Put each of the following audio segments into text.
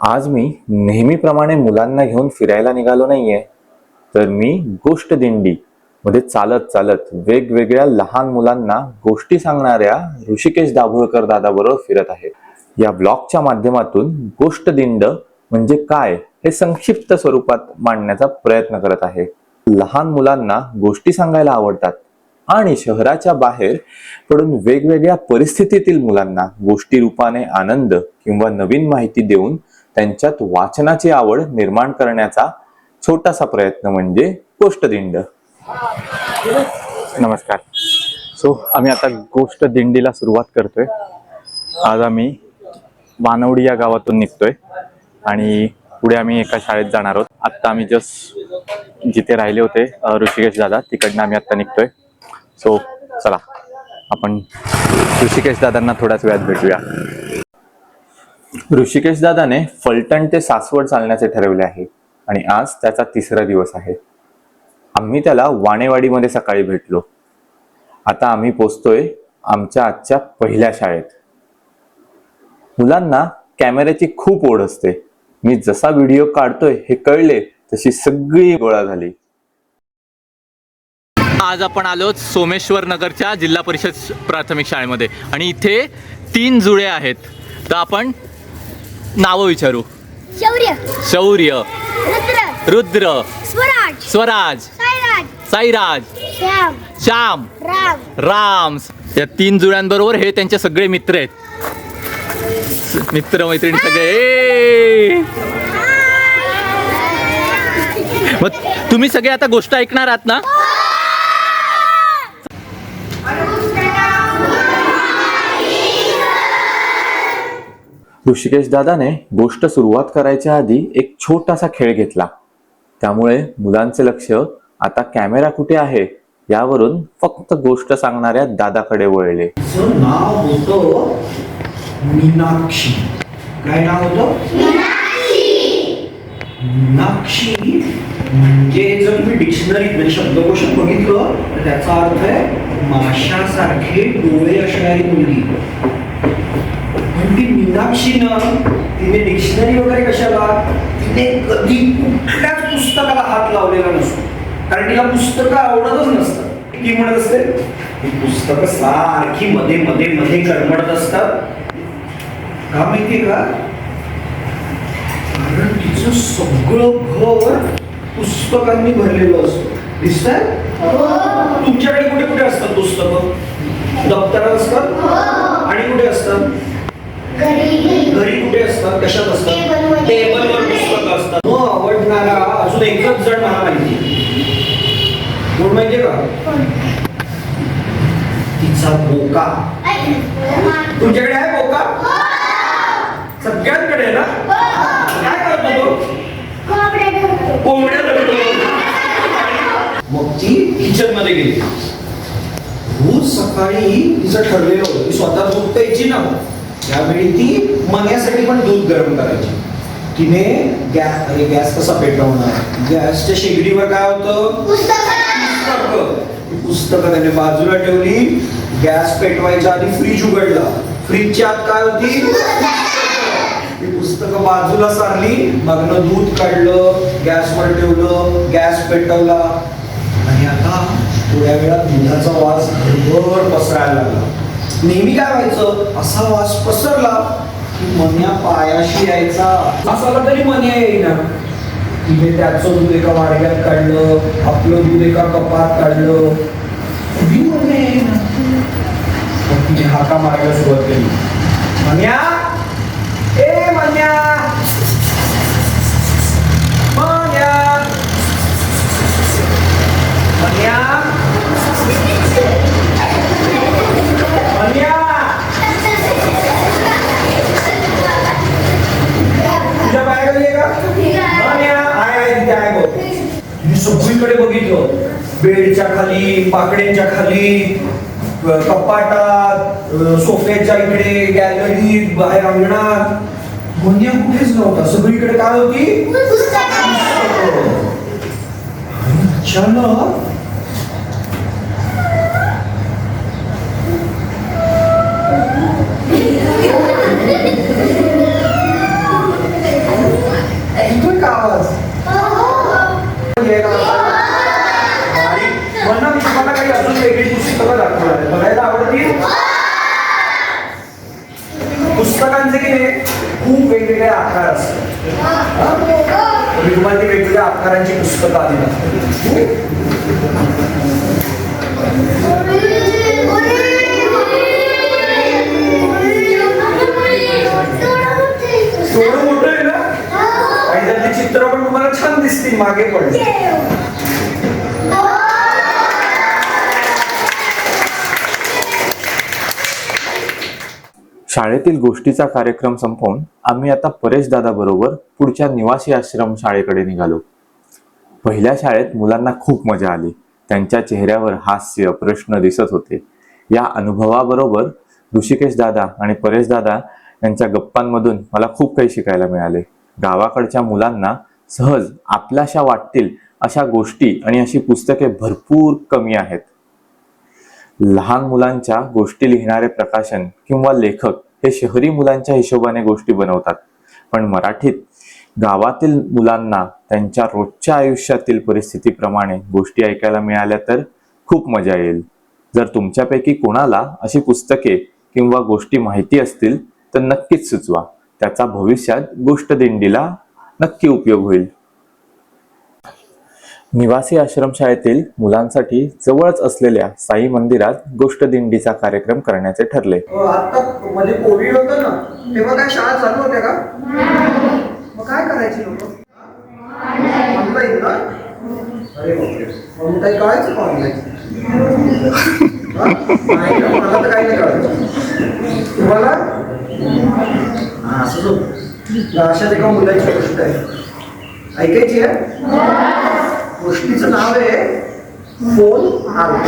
आज मी नेहमीप्रमाणे मुलांना घेऊन फिरायला निघालो नाहीये तर मी गोष्ट दिंडी मध्ये चालत चालत वेगवेगळ्या लहान मुलांना गोष्टी सांगणाऱ्या ऋषिकेश दाभोळकर दादाबरोबर फिरत आहे. या ब्लॉगच्या माध्यमातून गोष्ट दिंड म्हणजे काय हे संक्षिप्त स्वरूपात मांडण्याचा प्रयत्न करत आहे. लहान मुलांना गोष्टी सांगायला आवडतात आणि शहराच्या बाहेर पडून वेगवेगळ्या परिस्थितीतील मुलांना गोष्टी रूपाने आनंद किंवा नवीन माहिती देऊन त्यांच्यात वाचनाची आवड निर्माण करण्याचा छोटासा प्रयत्न म्हणजे गोष्ट दिंड नमस्कार. सो आम्ही आता गोष्ट दिंडीला सुरुवात करतोय. आज आम्ही वानवडी या गावातून निघतोय आणि पुढे आम्ही एका शाळेत जाणार आहोत. आत्ता आम्ही जस्ट जिथे राहिले होते ऋषिकेश दादा तिकडनं आम्ही आत्ता निघतोय. सो चला आपण ऋषिकेश दादांना थोड्याच वेळात भेटूया. ऋषिकेश दादाने फलटण ते सासवड चालण्याचे ठरवले आहे आणि आज त्याचा तिसरा दिवस आहे. आम्ही त्याला वाणेवाडीमध्ये सकाळी भेटलो. आता आम्ही पोचतोय आमच्या आजच्या पहिल्या शाळेत. मुलांना कॅमेऱ्याची खूप ओढ असते. मी जसा व्हिडिओ काढतोय हे कळले तशी सगळी गोळा झाली. आज आपण आलो सोमेश्वर नगरच्या जिल्हा परिषद प्राथमिक शाळेमध्ये. आणि इथे तीन जुळे आहेत. तर आपण नावं विचारू. शौर्य. शौर्य. रुद्र. रुद्र. स्वराज. स्वराज. सायराज साईराज. श्याम. श्याम. राम. राम. या तीन जुळ्यांबरोबर हे त्यांचे सगळे मित्र आहेत. मित्र मैत्रिणी सगळे! मग तुम्ही सगळे आता गोष्ट ऐकणार आहात ना? ऋषिकेश दादाने गोष्ट सुरुवात करायच्या आधी एक छोटासा खेळ घेतला. त्यामुळे मुलांचे लक्ष आता कॅमेरा कुठे आहे यावरून फक्त गोष्ट सांगणाऱ्या दादाकडे वळले. नाव होतं मीनाक्षी. काय नाव होतं? मीनाक्षी. म्हणजे जर तुम्ही डिक्शनरीत म्हणजे शब्दकोशात बघितलं तर त्याचा अर्थ आहे माशासारखे डोळे असणारी मुलगी ती मीनाक्षीनं तिने डिक्शनरी वगैरे कशाला तिने कधी कुठल्याच पुस्तकाला हात लावलेला नसतो. कारण तिला पुस्तकं आवडतच नसतं ती म्हणत असते ही पुस्तकं सारखी मध्ये मध्ये मध्ये करमडत असतात. का माहितीये का? कारण तिचं सगळं घर पुस्तकांनी भरलेलं असतं. दिसतंय? तुमच्याकडे कुठे कुठे असतात पुस्तकं? दप्तरात असतात? आणि कुठे असतात? घरी कुठे असतात? कशात असतात? टेबलवर. पुस्तकं असतात. तो आवडणारा अजून एकच जण मला माहिती कोण माहितीये का? तिचा बोका. तुमच्याकडे आहे बोका? सगळ्यांकडे आहे ना? काय करतो तो? कोंबड्या धरतो. मग ती किचनमध्ये गेली. रोज सकाळी तिचं ठरलेलं होतं. स्वतः दूध प्यायची ना. त्यावेळी ती मण्यासाठी पण दूध गरम करायची. तिने गॅस अरे गॅस कसा पेटवणार? गॅसच्या शेगडीवर काय होतं? पुस्तकं. पुस्तकं त्याने बाजूला ठेवली. गॅस पेटवायच्या आधी फ्रीज उघडला. फ्रीजच्या आत काय होती? पुस्तकं बाजूला सारली. मगनं दूध काढलं गॅसवर ठेवलं गॅस पेटवला. आणि आता थोड्या वेळात दुधाचा वास भरभर पसरायला लागला. नेहमी काय व्हायचं? असा वास पसरला की मन्या पायाशी यायचा. असा तरी मन्या येईना? तिने त्याचं दूध एका वाडग्यात काढलं आपलं दूध एका कपात काढलं. मग तिने हाका मारायला सुरुवात केली. मन्या! खाली पाकड्यांच्या खाली कपाटात सोफ्याच्या इकडे गॅलरीत बाहेर अंगणात. म्हणजे कुठेच नव्हता. सगळीकडे काय होती? अचानक वेगवेगळे आकार असतात हा? मी तुम्हाला ती वेगवेगळ्या आकारांची पुस्तकं आली थोडं मोठं आहे ना? आणि त्यातली चित्र पण तुम्हाला छान दिसतील मागे पण. शाळेतील गोष्टीचा कार्यक्रम संपवून आम्ही आता परेश दादा बरोबर पुढच्या निवासी आश्रम शाळेकडे निघालो. पहिल्या शाळेत मुलांना खूप मजा आली. त्यांच्या चेहऱ्यावर हास्य प्रश्न दिसत होते. या अनुभवाबरोबर ऋषिकेश दादा आणि परेश दादा यांच्या गप्पांमधून मला खूप काही शिकायला मिळाले. गावाकडच्या मुलांना सहज आपल्याशा वाटतील अशा गोष्टी आणि अशी पुस्तके भरपूर कमी आहेत. लहान मुलांच्या गोष्टी लिहिणारे प्रकाशन किंवा लेखक हे शहरी मुलांच्या हिशोबाने गोष्टी बनवतात. पण मराठीत गावातील मुलांना त्यांच्या रोजच्या आयुष्यातील परिस्थितीप्रमाणे गोष्टी ऐकायला मिळाल्या तर खूप मजा येईल. जर तुमच्यापैकी कोणाला अशी पुस्तके किंवा गोष्टी माहिती असतील तर नक्कीच सुचवा. त्याचा भविष्यात गोष्ट दिंडीला नक्की उपयोग होईल. निवासी आश्रमशाळेतील मुलांसाठी जवळच असलेल्या साई मंदिरात गोष्ट दिंडीचा कार्यक्रम करण्याचे ठरले. हो, आता म्हणजे कोविड होतं ना तेव्हा काय शाळा चालू होत्या का मग काय करायची लोक ऑनलाईन ना अरे बापरे मग काही कळायचं का ऑनलाईन मला तर काही नाही कळायचं. तुम्हाला? असं असंच अशाच एका मुलाची गोष्ट आहे. ऐकायची आहे? गोष्टीचं नाव आहे फोन आला.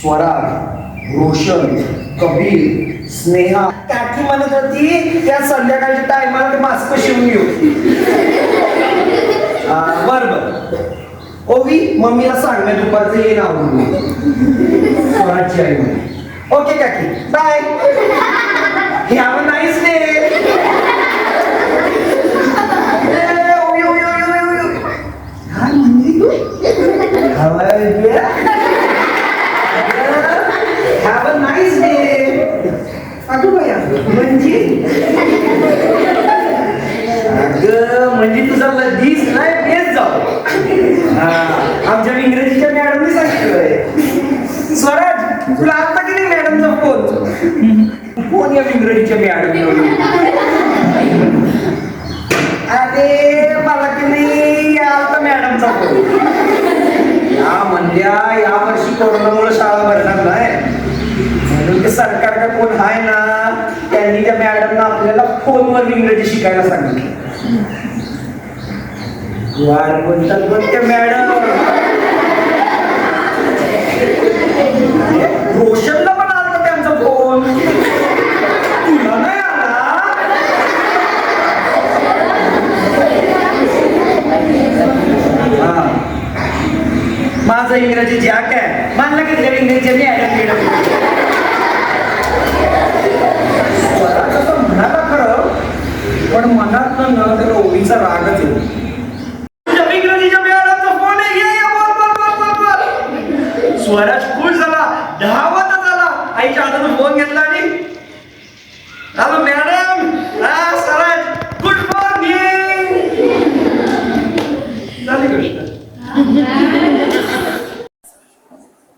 स्वराज रोशन कबीर स्नेहा. काकी म्हणत होती त्या संध्याकाळच्या टायमाला ते मास्क शिवून घेऊ. हा, बर बर. ओवी मम्मीला सांग मी दुपारचं येईन आवडून स्वराजची आई म्हणे ओके काकी. बाय हे आव नाहीच ने. काय म्हणली हॅव नाईस डे अगं म्हणजे? म्हणजे तुझा लधीच नाही बेस जाऊ. आमच्या इंग्रजीच्या मॅडमने सांगितलंय स्वराज तुला आता की नाही मॅडमचा फोन फोन या इंग्रजीच्या मॅडम अरे मला की नाही आता मॅडमचा फोन या म्हणल्या या वर्षी कोरोनामुळे शाळा भरणार नाही. म्हणून ते सरकार का कोण आहे ना त्यांनी त्या मॅडमना आपल्याला फोनवर इंग्रजी शिकायला सांगितलं. यार बोलतात बोलते मॅडम. रोशनला पण आला त्यांचा फोन. तुला नाही आला? माझं इंग्रजी जॅक आहे. मानलं की इंग्रजी मी आहे मॅडम म्हणाला खरं पण मनात ना त्याला ओळीचा रागच येतो तुझ्या इंग्रजीच्या मॅडमचा फोन आहे ये, ये, बोल, बोल, बोल, बोल, बोल. स्वराज खुश धावतच आला आईच्या हातातून फोन घेतला आणि हॅलो मॅडम हा गुड मॉर्निंग झाली गोष्ट.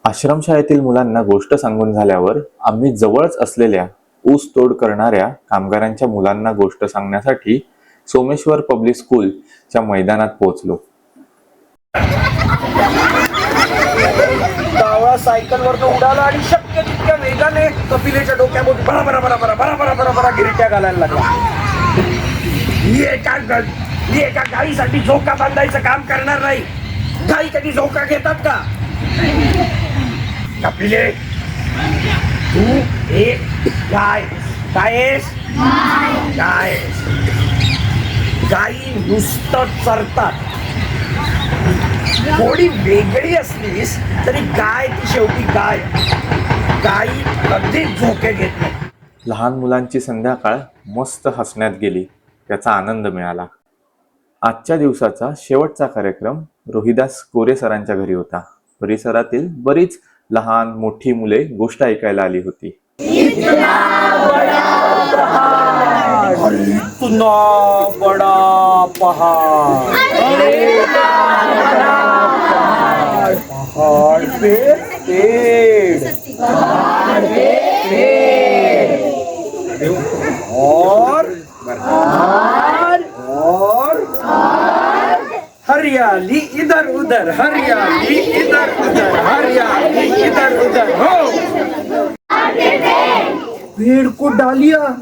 आश्रमशाळेतील मुलांना गोष्ट सांगून झाल्यावर आम्ही जवळच असलेल्या ऊस तोड करणाऱ्या कामगारांच्या मुलांना गोष्ट सांगण्यासाठी सोमेश्वर पब्लिक स्कूलच्या मैदानात पोहोचलो. सायकलवर उडाला आणि शक्य तितक्या वेगाने कपिलेच्या डोक्यामध्ये बरा बरा बरा बरा बरा बरा बरा बरा गिरट्या घालायला लागला. ही एका ही एका गाईसाठी झोका बांधायचं काम करणार नाही. गाई कधी झोका घेतात का? कपिले तू एक गाय काय आहेस? गाय. गाई नुसतं चरतात. थोडी वेगळी असलीस तरी गाय ती शेवटी गाय. गाई कधीच झोके घेत नाही. लहान मुलांची संध्याकाळ मस्त हसण्यात गेली त्याचा आनंद मिळाला. आजच्या दिवसाचा शेवटचा कार्यक्रम रोहिदास कोरे सरांच्या घरी होता. परिसरातील बरीच लहान मोठी मुले गोष्ट ऐकायला आली होती. इतना बड़ा पहाड़. पहाड़ पे पेड़ और और हरियाली इधर उधर, हरियाली इधर उधर, हरियाली इधर उधर, हो। पेड़ को डालिया।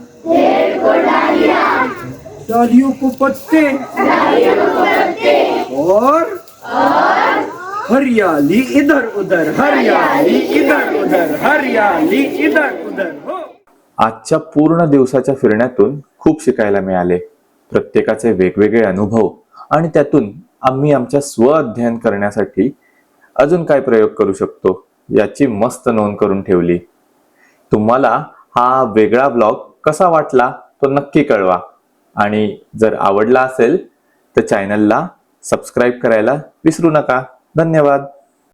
डालियों को पत्ते। और हरियाली इधर उधर हरियाली इधर उधर हरियाली इधर उधर हो। आजच्या पूर्ण दिवसाच्या फिरण्यातून खूप शिकायला मिळाले. प्रत्येकाचे वेगवेगळे अनुभव आणि त्यातून आम्ही आमच्या स्व अध्ययन करण्यासाठी अजून काय प्रयोग करू शकतो याची मस्त नोंद करून ठेवली. तुम्हाला हा वेगळा ब्लॉग कसा वाटला तो नक्की कळवा. आणि जर आवडला असेल तर चॅनलला सबस्क्राईब करायला विसरू नका. धन्यवाद.